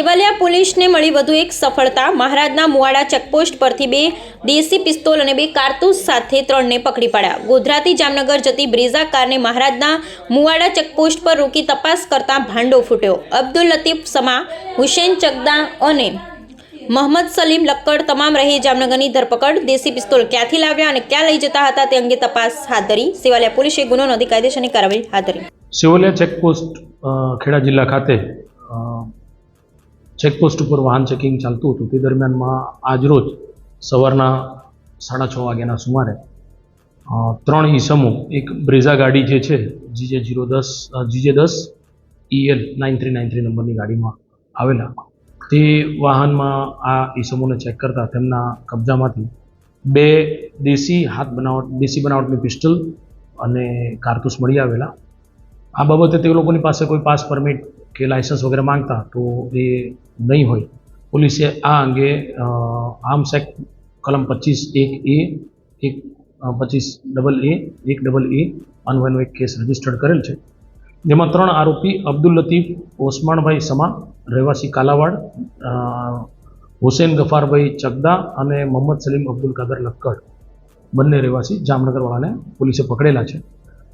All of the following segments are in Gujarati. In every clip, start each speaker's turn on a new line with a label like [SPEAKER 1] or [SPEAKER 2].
[SPEAKER 1] સેવાલિયા પોલીસને મળી વધુ એક સફળતા. મહારાજના મુવાડા ચેકપોસ્ટ પરથી બે દેશી પિસ્તોલ અને બે કારતૂસ સાથે ત્રણને પકડી પાડ્યા. ગોધરાથી જામનગર જતી બ્રેઝા કારને મહારાજના મુવાડા ચેકપોસ્ટ પર રોકી તપાસ કરતા ભાંડો ફૂટ્યો. અબ્દુલ લતીફ સમા, હુસેન ચકદા અને મોહમ્મદ સલીમ લક્કડ તમામ રહે જામનગરની ધરપકડ. દેશી પિસ્તોલ ક્યાંથી લાવ્યા અને ક્યાં લઈ જતા હતા તે અંગે તપાસ હાથ ધરી. સેવાલિયા પોલીસે ગુનો નોંધી કાયદેસરની કાર્યવાહી હાથ ધરી.
[SPEAKER 2] સેવલિયા ચેકપોસ્ટ ખેડા જિલ્લા ખાતે ચેકપોસ્ટ ઉપર વાહન ચેકિંગ ચાલતું હતું. તે દરમિયાનમાં આજરોજ સવારના સાડા છ વાગ્યાના સુમારે ત્રણ ઈસમો, એક બ્રેઝા ગાડી જે છે, જીજે જીરો દસ જીજે દસ EL nine three nine three નંબરની ગાડીમાં આવેલા. તે વાહનમાં આ ઈસમોને ચેક કરતા તેમના કબજામાંથી બે દેશી હાથ બનાવટ, દેશી બનાવટની પિસ્ટલ અને કારતૂસ મળી આવેલા. આ બાબતે તે લોકોની પાસે કોઈ પાસ પરમિટ કે લાયસન્સ વગેરે માંગતા તો એ નહીં હોય. પોલીસે આ અંગે આર્મ્સ એક્ટ કલમ પચીસ એક એ, એક પચીસ ડબલ એ, એક ડબલ એ અન્વયનો એક કેસ રજીસ્ટર્ડ કરેલ છે. જેમાં ત્રણ આરોપી અબ્દુલ લતીફ ઓસમાણભાઈ સમા રહેવાસી કાલાવાડ હુસેન ગફારભાઈ ચગદા અને મોહમ્મદ સલીમ અબ્દુલ કાદર લક્કડ. બંને રહેવાસી જામનગરવાળાને પોલીસે પકડેલા છે.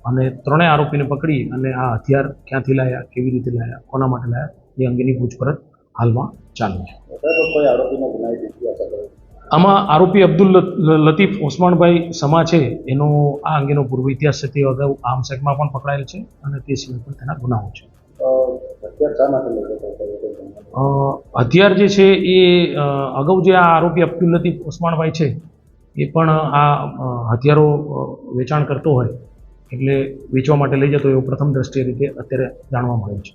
[SPEAKER 2] અને ત્રણેય આરોપીને પકડી અને આ હથિયાર ક્યાંથી લાયા કેવી રીતે લાયા કોના માટે લાયા એ અંગેની પૂછપરછ હાલમાં ચાલુ છે. આમાં આરોપી અબ્દુલ લતીફ ઓસમાનભાઈ સમા છે એનો આ અંગેનો પૂર્વ ઇતિહાસ છે તે અગાઉ આર્મ્સ એક્ટમાં પણ પકડાયેલ છે અને તે સિવાય પણ તેના ગુનાઓ છે. હથિયાર જે છે એ અગાઉ જે આ આરોપી અબ્દુલ લતીફ ઓસમાનભાઈ છે એ પણ આ હથિયારો વેચાણ કરતો હોય. એટલે વેચવા માટે લઈ જતો એવો પ્રથમ દ્રષ્ટિએ રીતે અત્યારે જાણવા મળે છે.